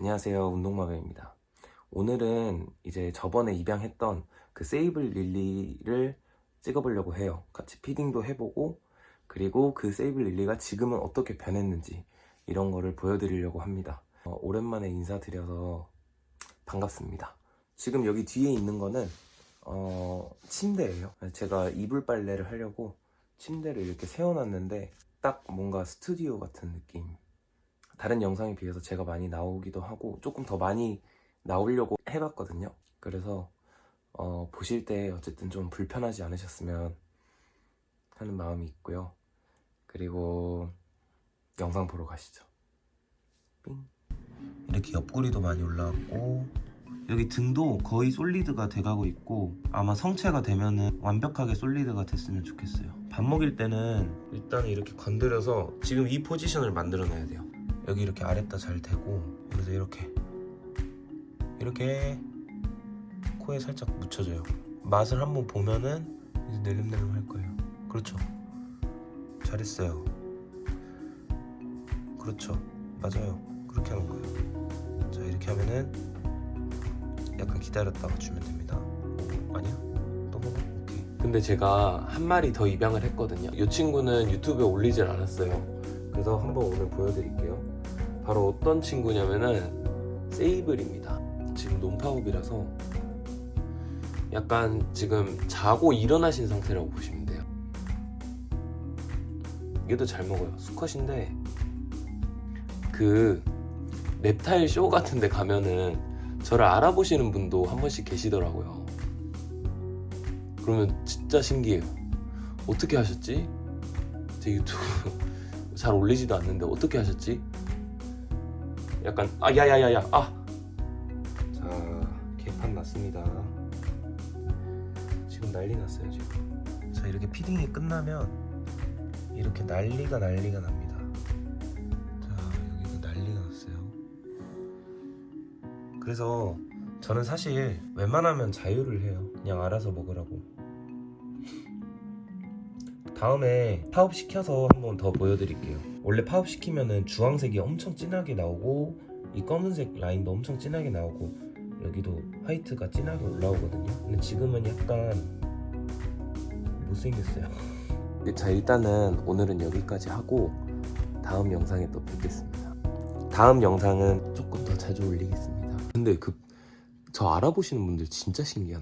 안녕하세요. 운동마뱀입니다. 오늘은 이제 저번에 입양했던 그 세이블 릴리를 찍어보려고 해요. 같이 피딩도 해보고, 그리고 그 세이블 릴리가 지금은 어떻게 변했는지 이런 거를 보여드리려고 합니다. 어, 오랜만에 인사드려서 반갑습니다. 지금 여기 뒤에 있는 거는 어, 침대예요. 제가 이불 빨래를 하려고 침대를 이렇게 세워놨는데 딱 뭔가 스튜디오 같은 느낌. 다른 영상에 비해서 제가 많이 나오기도 하고 조금 더 많이 나오려고 해봤거든요. 그래서 어, 보실 때 어쨌든 좀 불편하지 않으셨으면 하는 마음이 있고요. 그리고 영상 보러 가시죠. 삥. 이렇게 옆구리도 많이 올라왔고 여기 등도 거의 솔리드가 돼가고 있고 아마 성체가 되면은 완벽하게 솔리드가 됐으면 좋겠어요. 밥 먹일 때는 일단 이렇게 건드려서 지금 이 포지션을 만들어내야 돼요. 여기 이렇게 아랫다 잘 대고 그래서 이렇게 이렇게 코에 살짝 묻혀줘요. 맛을 한번 보면은 이제 내름내름 할 거예요. 그렇죠. 잘했어요. 그렇죠. 맞아요. 그렇게 하는 거예요. 자 이렇게 하면은 약간 기다렸다가 주면 됩니다. 오, 아니야? 또 먹어? 근데 제가 한 마리 더 입양을 했거든요. 이 친구는 유튜브에 올리질 않았어요. 그래서 한번 오늘 보여드릴게요. 바로 어떤 친구냐면은 세이블입니다. 지금 논파업이라서 약간 지금 자고 일어나신 상태라고 보시면 돼요. 얘도 잘 먹어요. 수컷인데 그 rep타일 쇼 같은 데 가면은 저를 알아보시는 분도 한 번씩 계시더라고요. 그러면 진짜 신기해요. 어떻게 하셨지? 제 유튜브 잘 올리지도 않는데 어떻게 하셨지? 약간 아 야야야야 아. 자 개판 났습니다. 지금 난리 났어요 지금. 자 이렇게 피딩이 끝나면 이렇게 난리가 난리가 납니다. 자 여기도 난리가 났어요. 그래서 저는 사실 웬만하면 자유를 해요. 그냥 알아서 먹으라고. 다음에 파업 시켜서 한번 더 보여드릴게요. 원래 파업 시키면은 주황색이 엄청 진하게 나오고 이 검은색 라인도 엄청 진하게 나오고 여기도 화이트가 진하게 올라오거든요. 근데 지금은 약간 못생겼어요. 자 일단은 오늘은 여기까지 하고 다음 영상에 또 뵙겠습니다. 다음 영상은 조금 더 자주 올리겠습니다. 근데 그 저 알아보시는 분들 진짜 신기한.